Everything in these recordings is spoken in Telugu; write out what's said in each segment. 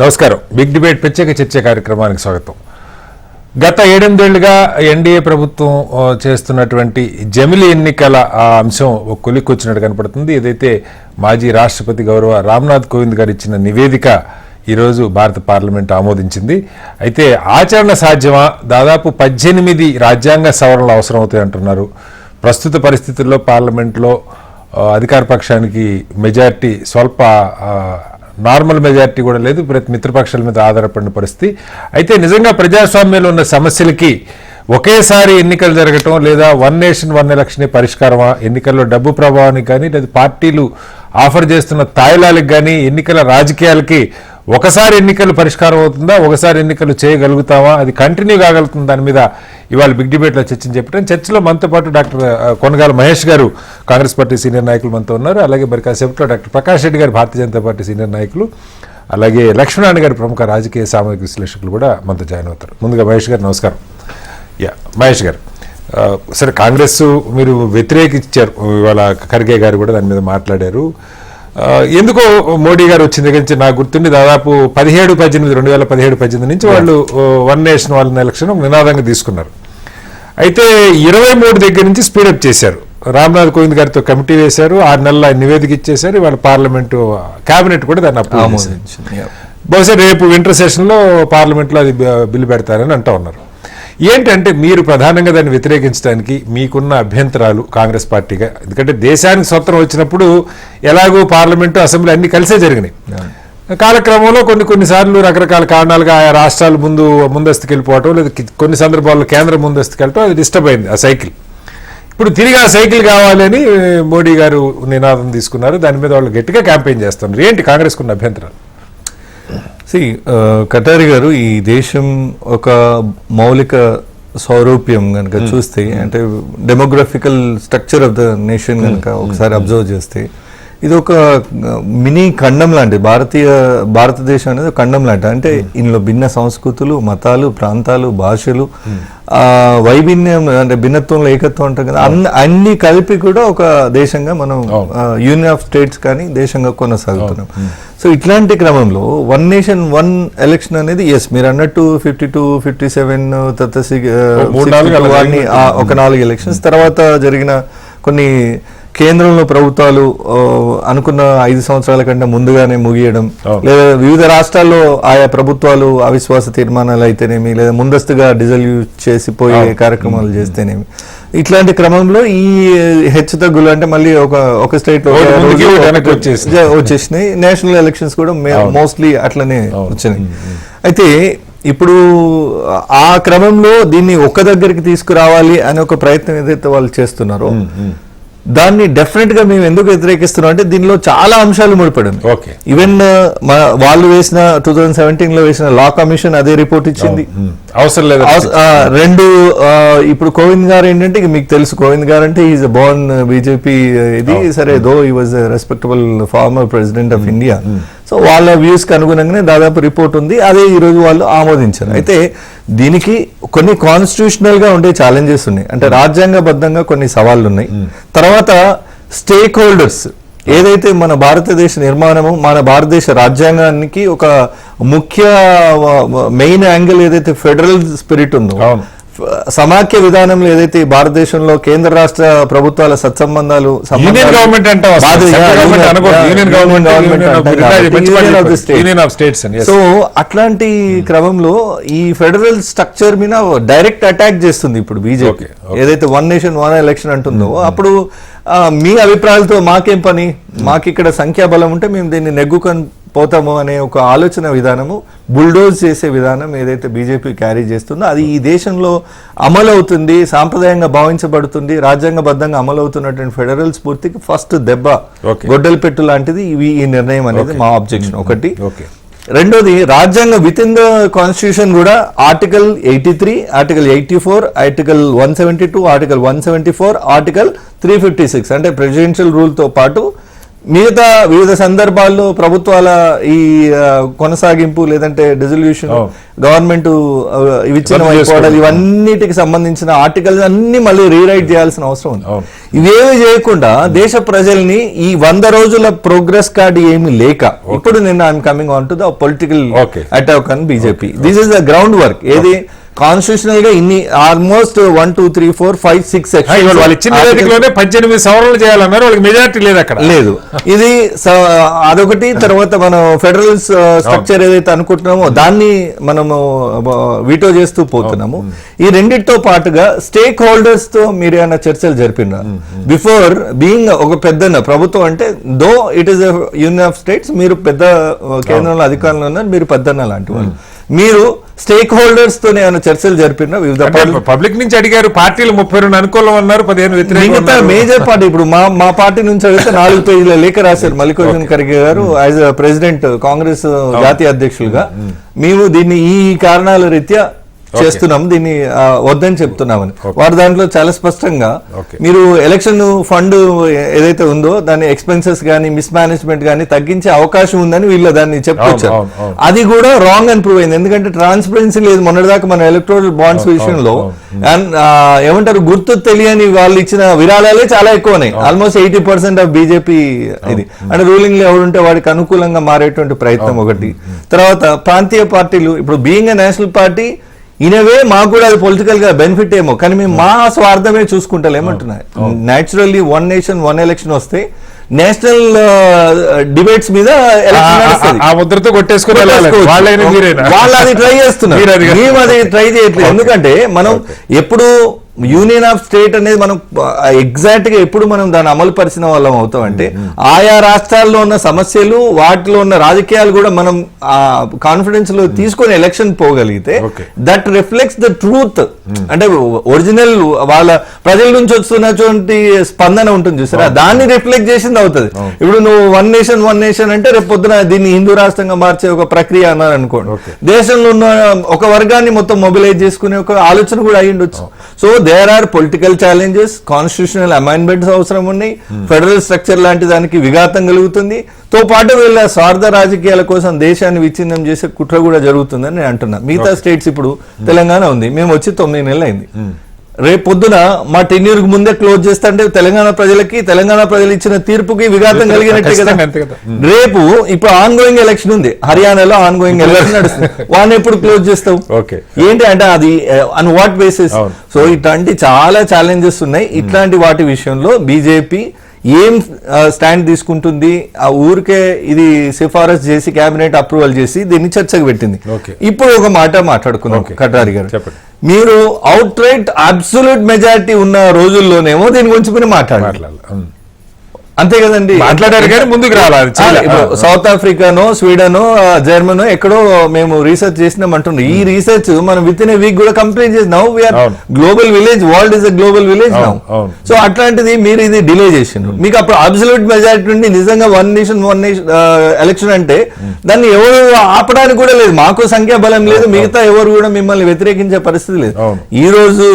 నమస్కారం. బిగ్ డిబేట్ ప్రత్యేక చర్చ కార్యక్రమానికి స్వాగతం. గత ఏడెనిమిదేళ్ళుగా ఎన్డీఏ ప్రభుత్వం చేస్తున్నటువంటి జమిలి ఎన్నికల ఆ అంశం ఒక కొలిక్కొచ్చినట్టు కనపడుతుంది. ఏదైతే మాజీ రాష్ట్రపతి గౌరవ రామ్నాథ్ కోవింద్ గారు ఇచ్చిన నివేదిక ఈరోజు భారత పార్లమెంట్ ఆమోదించింది. అయితే ఆచరణ సాధ్యమా? దాదాపు పద్దెనిమిది రాజ్యాంగ సవరణలు అవసరమవుతాయి అంటున్నారు. ప్రస్తుత పరిస్థితుల్లో పార్లమెంట్లో అధికార పక్షానికి మెజార్టీ స్వల్ప నార్మల్ మెజారిటీ కూడా లేదు ప్రతి మిత్రపక్షాల మీద ఆధారపడిన పరిస్థితి. అయితే నిజంగా ప్రజాస్వామ్యంలో ఉన్న సమస్యలకి ఒకేసారి ఎన్నికలు జరగటం లేదా వన్ నేషన్ వన్ ఎలక్షన్ పరిష్కారమా ఎన్నికల్లో డబ్బు ప్రభావానికి కానీ లేదా పార్టీలు ఆఫర్ చేస్తున్న తాయిలాలకు కానీ ఎన్నికల రాజకీయాలకి ఒకసారి ఎన్నికలు పరిష్కారం అవుతుందా? ఒకసారి ఎన్నికలు చేయగలుగుతామా అది కంటిన్యూ కాగలుగుతుంది దాని మీద ఇవాళ బిగ్ డిబేట్లో చర్చని చెప్పడం చర్చలో మనతో పాటు డాక్టర్ కొనగాల మహేష్ గారు కాంగ్రెస్ పార్టీ సీనియర్ నాయకులు మనతో ఉన్నారు. అలాగే మరి కాసేపట్లో డాక్టర్ ప్రకాష్ రెడ్డి గారు భారతీయ జనతా పార్టీ సీనియర్ నాయకులు. అలాగే లక్ష్మణారాయణ గారు ప్రముఖ రాజకీయ సామాజిక విశ్లేషకులు కూడా మనతో జాయిన్ అవుతారు. ముందుగా మహేష్ గారు నమస్కారం. యా మహేష్ గారు సరే కాంగ్రెస్ మీరు వ్యతిరేకించారు. ఇవాళ ఖర్గే గారు కూడా దాని మీద మాట్లాడారు. ఎందుకో మోడీ గారు వచ్చిన దగ్గర నుంచి నాకు గుర్తుండి దాదాపు పదిహేడు పద్దెనిమిది రెండు వేల పదిహేడు పద్దెనిమిది నుంచి వాళ్ళు వన్ నేషన్ వన్ ఎలక్షన్ నినాదంగా తీసుకున్నారు. అయితే ఇరవై మూడు దగ్గర నుంచి స్పీడప్ చేశారు. రామ్నాథ్ కోవింద్ గారితో కమిటీ వేశారు ఆరు నెలల నివేదిక ఇచ్చేశారు ఇవాళ పార్లమెంటు కేబినెట్ కూడా దాన్ని Yeah. బహుశా రేపు వింటర్ సెషన్లో పార్లమెంట్లో అది బిల్లు పెడతారని అంటూ ఉన్నారు. ఏంటంటే మీరు ప్రధానంగా దాన్ని వ్యతిరేకించడానికి మీకున్న అభ్యంతరాలు కాంగ్రెస్ పార్టీగా. ఎందుకంటే దేశానికి స్వతంత్రం వచ్చినప్పుడు ఎలాగో పార్లమెంటు అసెంబ్లీ అన్ని కలిసే జరిగినాయి. కాలక్రమంలో కొన్ని కొన్నిసార్లు రకరకాల కారణాలుగా ఆయా రాష్ట్రాలు ముందు ముందస్తుకు వెళ్ళిపోవటం లేదా కొన్ని సందర్భాల్లో కేంద్రం ముందస్తుకు వెళ్ళటం అది డిస్టర్బ్ అయింది ఆ సైకిల్. ఇప్పుడు తిరిగి ఆ సైకిల్ కావాలని మోడీ గారు నినాదం తీసుకున్నారు. దాని మీద వాళ్ళు గట్టిగా క్యాంపెయిన్ చేస్తున్నారు. ఏంటి కాంగ్రెస్ కున్న అభ్యంతరాలు? సి కటారి గారు ఈ దేశం ఒక మౌలిక సౌరూప్యం కనుక చూస్తే అంటే demographical structure of the nation కనుక ఒకసారి అబ్జర్వ్ చేస్తే ఇది ఒక మినీ ఖండం లాంటి భారతీయ భారతదేశం అనేది ఒక ఖండం లాంటి అంటే ఇందులో భిన్న సంస్కృతులు మతాలు ప్రాంతాలు భాషలు ఆ వైభిన్యం అంటే భిన్నత్వంలో ఏకత్వం అంటాం కదా అన్ని అన్ని కలిపి కూడా ఒక దేశంగా మనం యూనియన్ ఆఫ్ స్టేట్స్ కానీ దేశంగా కొనసాగుతున్నాం. సో ఇట్లాంటి క్రమంలో వన్ నేషన్ వన్ ఎలక్షన్ అనేది ఎస్ మీరు అన్నట్టు ఫిఫ్టీ టూ ఫిఫ్టీ సెవెన్ ఒక నాలుగు ఎలక్షన్స్ తర్వాత జరిగిన కొన్ని కేంద్రంలో ప్రభుత్వాలు అనుకున్న ఐదు సంవత్సరాల కంటే ముందుగానే ముగియడం. లేదా వివిధ రాష్ట్రాల్లో ఆయా ప్రభుత్వాలు అవిశ్వాస తీర్మానాలు అయితేనేమి లేదా ముందస్తుగా డిజల్యూట్ చేసిపోయే కార్యక్రమాలు చేస్తేనేమి. ఇట్లాంటి క్రమంలో ఈ హెచ్చు తగ్గులు అంటే మళ్ళీ ఒక ఒక స్టేట్లో. వచ్చేసినాయి. నేషనల్ ఎలక్షన్స్ కూడా మోస్ట్లీ అట్లనే వచ్చినాయి. అయితే ఇప్పుడు ఆ క్రమంలో దీన్ని ఒక్క దగ్గరికి తీసుకురావాలి అనే ఒక ప్రయత్నం ఏదైతే వాళ్ళు చేస్తున్నారో దాన్ని డెఫినెట్గా మేము ఎందుకు వ్యతిరేకిస్తున్నాం అంటే దీనిలో చాలా అంశాలు ముడిపడి ఉన్నాయి. ఓకే. ఈవెన్ వాళ్ళు వేసిన టూ థౌజండ్ సెవెంటీన్లో వేసిన లా కమిషన్ అదే రిపోర్ట్ ఇచ్చింది. అవసరం లేదు. రెండు ఇప్పుడు కోవింద్ గారు ఏంటంటే మీకు తెలుసు కోవింద్ గారు అంటే ఈజ్ బోర్న్ బీజేపీ ఇది సరే though he was respectable former president of India so వాళ్ళ వ్యూస్కి అనుగుణంగానే దాదాపు రిపోర్ట్ ఉంది. అదే ఈ రోజు వాళ్ళు ఆమోదించారు. అయితే దీనికి కొన్ని కాన్స్టిట్యూషనల్గా ఉండే ఛాలెంజెస్ ఉన్నాయి. అంటే రాజ్యాంగబద్ధంగా కొన్ని సవాళ్ళు ఉన్నాయి తర్వాత స్టేక్ హోల్డర్స్ ఏదైతే మన భారతదేశ నిర్మాణము మన భారతదేశ రాజ్యాంగానికి ఒక ముఖ్య మెయిన్ యాంగిల్ ఏదైతే ఫెడరల్ స్పిరిట్ ఉందో సమాఖ్య విధానంలో ఏదైతే భారతదేశంలో కేంద్ర రాష్ట్ర ప్రభుత్వాల సత్సంబంధాలు యూనియన్ గవర్నమెంట్ అంటాం. సో అట్లాంటి క్రమంలో ఈ ఫెడరల్ స్ట్రక్చర్ మీద డైరెక్ట్ అటాక్ చేస్తుంది ఇప్పుడు బీజేపీ. ఏదైతే వన్ నేషన్ వన్ ఎలక్షన్ అంటుందో అప్పుడు ఆ, మీ అభిప్రాయాలతో మాకేం పని? మాకు ఇక్కడ సంఖ్యాబలం ఉంటే మేము దీన్ని నెగ్గుకొని పోతాము అనే ఒక ఆలోచన విధానము బుల్డోజ్ చేసే విధానం ఏదైతే బీజేపీ క్యారీ చేస్తుందో అది ఈ దేశంలో అమలు అవుతుంది సాంప్రదాయంగా భావించబడుతుంది రాజ్యాంగబద్ధంగా అమలు అవుతున్నటువంటి ఫెడరల్ స్ఫూర్తికి ఫస్ట్ దెబ్బ. గొడ్డలి పెట్టు లాంటిది ఇవి ఈ నిర్ణయం అనేది మా అబ్జెక్షన్ ఒకటి. ఓకే. రెండోది రాజ్యాంగ విత్ ఇన్ ద కాన్స్టిట్యూషన్ కూడా article eighty three article eighty four article one seventy two article one seventy four article three fifty six అంటే ప్రెసిడెన్షియల్ రూల్తో పాటు మిగతా వివిధ సందర్భాల్లో ప్రభుత్వాల ఈ కొనసాగింపు లేదంటే డిజల్యూషన్. గవర్నమెంట్ చేసుకోవడం. ఇవన్నిటికి సంబంధించిన ఆర్టికల్స్ అన్ని మళ్ళీ రీరైట్ చేయాల్సిన అవసరం ఉంది. ఇవేమి చేయకుండా దేశ ప్రజల్ని ఈ వంద రోజుల ప్రోగ్రెస్ కార్డ్ ఏమి లేక ఇప్పుడు నేను I'm coming on to the political. Attack అని BJP this is the ground work ఏది కాన్స్టిట్యూషనల్గా ఇన్ని almost one two three four five six వాళ్ళు ఇచ్చిన నివేదికలోనే పద్దెనిమిది సవరణలు చేయాలన్నారు వాళ్ళకి మెజారిటీ లేదు అక్కడ. లేదు. ఇది అదొకటి తర్వాత మనం ఫెడరల్ స్ట్రక్చర్ ఏదైతే అనుకుంటున్నామో దాన్ని మనము వీటో చేస్తూ పోతున్నాము. ఈ రెండిటితో పాటుగా స్టేక్ హోల్డర్స్తో మీరు ఏమైనా చర్చలు జరిపిన? బిఫోర్ బీయింగ్ ఒక పెద్ద ప్రభుత్వం అంటే though it is union of states మీరు పెద్ద కేంద్రంలో అధికారంలో ఉన్నారు మీరు పెద్దన్న లాంటి వాళ్ళు. మీరు స్టేక్ హోల్డర్స్తో ఏమైనా చర్చలు జరిపిన వివిధ పబ్లిక్ నుంచి అడిగారు పార్టీలు ముప్పై రెండు అనుకూలం అన్నారు పదిహేను మిగతా. మేజర్ పార్టీ ఇప్పుడు మా మా పార్టీ నుంచి అడిగితే నాలుగు పేజీల లేఖ రాశారు మల్లికార్జున ఖర్గే గారు యాజ్ ప్రెసిడెంట్ కాంగ్రెస్ జాతీయ అధ్యక్షులుగా. మేము దీన్ని ఈ కారణాల రీత్యా చేస్తున్నాం దీన్ని వద్దని చెప్తున్నామని. వారు దాంట్లో చాలా స్పష్టంగా. మీరు ఎలక్షన్ ఫండ్ ఏదైతే ఉందో దాని ఎక్స్పెన్సెస్ గానీ మిస్ మేనేజ్మెంట్ గానీ తగ్గించే అవకాశం ఉందని వీళ్ళు దాన్ని చెప్పుకొచ్చారు. అవును. అది కూడా రాంగ్ అని ప్రూవ్ అయింది. ఎందుకంటే ట్రాన్స్పరెన్సీ లేదు. మొన్నటిదాకా మన ఎలక్ట్రోల్ బాండ్స్ విషయంలో ఏమంటారు గుర్తు తెలియని వాళ్ళు ఇచ్చిన విరాళాలే చాలా ఎక్కువ ఉన్నాయి almost eighty percent of BJP ఇది. అంటే రూలింగ్లో ఎవరుంటే వాడికి అనుకూలంగా మారేటువంటి ప్రయత్నం ఒకటి. తర్వాత ప్రాంతీయ పార్టీలు ఇప్పుడు బీయింగ్ నేషనల్ పార్టీ ఇనవే మాకు కూడా అది పొలిటికల్గా బెనిఫిట్ ఏమో. కానీ మేము మా స్వార్థమే చూసుకుంటలేమంటున్నాయి naturally one nation one election వస్తే నేషనల్ డిబేట్స్ మీద ఎలక్షన్ ఆ- ముద్రతో కొట్టేసుకుని వాళ్ళు అది ట్రై చేస్తున్నారు. మేము అది ట్రై చేయట్లేదు. ఎందుకంటే మనం ఎప్పుడు యూనియన్ ఆఫ్ స్టేట్ అనేది మనం ఎగ్జాక్ట్గా ఎప్పుడు మనం దాన్ని అమలు పరిచిన వాళ్ళం అవుతాం అంటే ఆయా రాష్ట్రాల్లో ఉన్న సమస్యలు వాటిలో ఉన్న రాజకీయాలు కూడా మనం ఆ కాన్ఫిడెన్స్లో తీసుకొని ఎలక్షన్ పోగలిగితే. దట్ రిఫ్లెక్ట్స్ ద ట్రూత్ అంటే ఒరిజినల్ వాళ్ళ ప్రజల నుంచి వస్తున్నటువంటి స్పందన ఉంటుంది చూసారా? దాన్ని రిఫ్లెక్ట్ చేసింది అవుతుంది. ఇప్పుడు నువ్వు వన్ నేషన్ వన్ నేషన్ అంటే రేపు పొద్దున దీన్ని హిందూ రాష్ట్రంగా మార్చే ఒక ప్రక్రియ అన్నారు అనుకోండి. దేశంలో ఉన్న ఒక వర్గాన్ని మొత్తం మొబిలైజ్ చేసుకునే ఒక ఆలోచన కూడా అయి ఉండొచ్చు so there are political challenges constitutional amendments అవసరం ఉన్నాయి. ఫెడరల్ స్ట్రక్చర్ లాంటి దానికి విఘాతం కలుగుతుంది. తో పాటు వీళ్ళ స్వార్థ రాజకీయాల కోసం దేశాన్ని విచ్ఛిన్నం చేసే కుట్ర కూడా జరుగుతుందని నేను అంటున్నా. మిగతా స్టేట్స్ ఇప్పుడు తెలంగాణ ఉంది. మేము వచ్చి తొమ్మిది నెలలు అయింది రేపు పొద్దున మా టెన్యూర్ ముందే క్లోజ్ చేస్తా అంటే తెలంగాణ ప్రజలకి తెలంగాణ ప్రజలు ఇచ్చిన తీర్పుకి విఘాతం కలిగినట్టే కదా. రేపు ఇప్పుడు ఆన్ గోయింగ్ ఎలక్షన్ ఉంది హర్యానాలో ఆన్ గోయింగ్ ఎలక్షన్ నడుస్తుంది వాడిని ఎప్పుడు క్లోజ్ చేస్తావు. ఏంటి అంటే అది అన్ వాట్ బేసిస్. సో ఇట్లాంటి చాలా ఛాలెంజెస్ ఉన్నాయి ఇట్లాంటి వాటి విషయంలో బీజేపీ ఏం స్టాండ్ తీసుకుంటుంది ఆ ఊరికే ఇది సిఫారసు చేసి కేబినెట్ అప్రూవల్ చేసి దీన్ని చర్చకు పెట్టింది. ఇప్పుడు ఒక మాట మాట్లాడుకుందాం Okay. కటారి గారు చెప్పండి. మీరు అవుట్ రైట్ అబ్సల్యూట్ మెజారిటీ ఉన్న రోజుల్లోనేమో దీని గురించి మీరు మాట్లాడాలి. అంతే కదండి. మాట్లాడారు కానీ ముందుకు రావాలి. సౌత్ ఆఫ్రికానో స్వీడనో జర్మనో ఎక్కడో మేము రీసెర్చ్ చేసినాం అంటున్నాం ఈ రీసెర్చ్ మనం విత్ ఇన్ వీక్ కూడా కంప్లీట్ చేసి now we're. Global village world is a global village now. So అట్లాంటిది మీరు ఇది డిలే చేసిండ్రు. మీకు అప్పుడు అబ్సల్యూట్ మెజారిటీ నుండి నిజంగా one nation one nation election అంటే దాన్ని ఎవరు ఆపడానికి కూడా లేదు. మాకు సంఖ్యా బలం లేదు మిగతా ఎవరు కూడా మిమ్మల్ని వ్యతిరేకించే పరిస్థితి లేదు. ఈ రోజు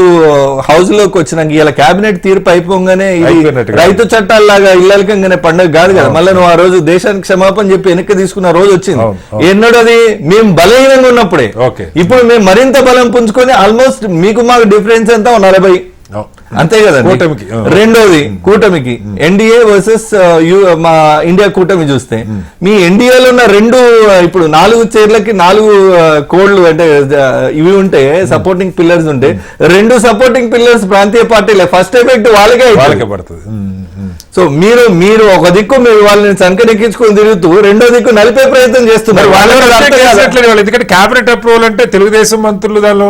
హౌస్లోకి వచ్చినాక ఇలా కేబినెట్ తీర్పు అయిపోగానే ఇది అయిపోయినట్టుగా. రైతు చట్టాల్లాగా ఇల్లలకంగానే పండగ కాదు కదా మళ్ళీ నువ్వు ఆ రోజు దేశానికి క్షమాపణ చెప్పి వెనక్కి తీసుకున్న రోజు వచ్చింది అవును, అవును. ఎన్నడూ అది మేము బలహీనంగా ఉన్నప్పుడే. ఇప్పుడు మేము మరింత బలం పుంజుకొని ఆల్మోస్ట్ మీకు మాకు డిఫరెన్స్ ఎంత నలభై. అంతే కదా కూటమికి, ఆ. రెండోది కూటమికి. ఎన్డీఏ వర్సెస్ మా ఇండియా కూటమి చూస్తే మీ ఎన్డీఏలో ఉన్న రెండు ఆ, ఇప్పుడు నాలుగు చైర్లకి నాలుగు కోడ్లు అంటే ఇవి ఉంటే సపోర్టింగ్ పిల్లర్స్ ఉంటే రెండు సపోర్టింగ్ పిల్లర్స్ ప్రాంతీయ పార్టీలే. ఫస్ట్ ఎఫెక్ట్ వాళ్ళకే పడుతుంది. సో మీరు మీరు ఒక దిక్కు మీరు వాళ్ళని సంకనెక్కించుకొని తిరుగుతూ రెండో దిక్కు నలిపే ప్రయత్నం చేస్తున్నారు. ఎందుకంటే క్యాబినెట్ అప్రూవల్ అంటే తెలుగుదేశం మంత్రులు దానిలో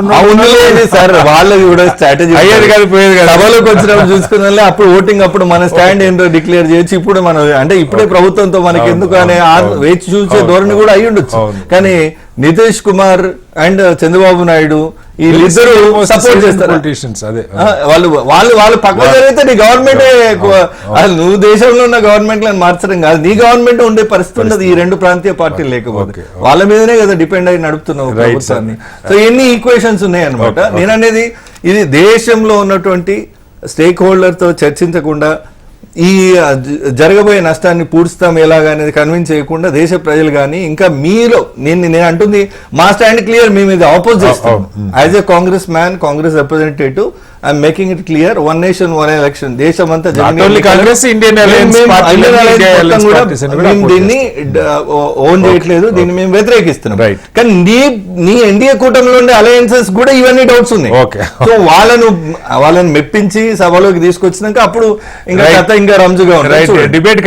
సార్ వాళ్ళది కూడా స్ట్రాటజీ అయ్యేది కాదు, పోయేది కాదు. సభలోకి వచ్చినప్పుడు చూసుకున్న అప్పుడు ఓటింగ్ అప్పుడు మన స్టాండ్ ఏంటో డిక్లేర్ చేయొచ్చు ఇప్పుడు మనం అంటే ఇప్పుడే ప్రభుత్వంతో మనకి ఎందుకు అనే. వేచి చూసే ధోరణి కూడా అయి ఉండొచ్చు అవును. కానీ నితీష్ కుమార్ అండ్ చంద్రబాబు నాయుడు వీళ్ళిద్దరూ సపోర్ట్ చేస్తారు? పొలిటీషియన్స్ అదే. ఆ, వాళ్ళు వాళ్ళు వాళ్ళు పక్క జరిగితే నీ గవర్నమెంట్ నువ్వు దేశంలో ఉన్న గవర్నమెంట్ మార్చడం కాదు. నీ గవర్నమెంట్ ఉండే పరిస్థితి ఉండదు. ఈ రెండు ప్రాంతీయ పార్టీలు లేకపోతే. వాళ్ళ మీదనే కదా డిపెండ్ అయి నడుపుతున్నావు ప్రభుత్వాన్ని. సో ఎన్ని ఈక్వేషన్స్ ఉన్నాయి అనమాట Okay, okay. నేను అనేది ఇది దేశంలో ఉన్నటువంటి స్టేక్ హోల్డర్తో చర్చించకుండా ఈ జరగబోయే నష్టాన్ని పూడ్చుతాం ఎలాగా అనేది కన్విన్స్ చేయకుండా దేశ ప్రజలు కానీ ఇంకా మీలో నేను నేను అంటుంది మా స్టాండ్ క్లియర్ మేము ఇది ఆపోజ్ చేస్తాం. As a Congress man Congress representative I'm making it clear one nation one election దేశం అంతా దీన్ని ఓన్ చేయట్లేదు దీన్ని మేము వ్యతిరేకిస్తున్నాం. కానీ నీ నీ ఎన్డీఏ కూటమిలో ఉండే అలయన్సెస్ కూడా ఇవన్నీ డౌట్స్ ఉన్నాయి. సో వాళ్ళను వాళ్ళని మెప్పించి సభలోకి తీసుకొచ్చినాక అప్పుడు ఇంకా ఇంకా రంజుగా చూడండి. డిబేట్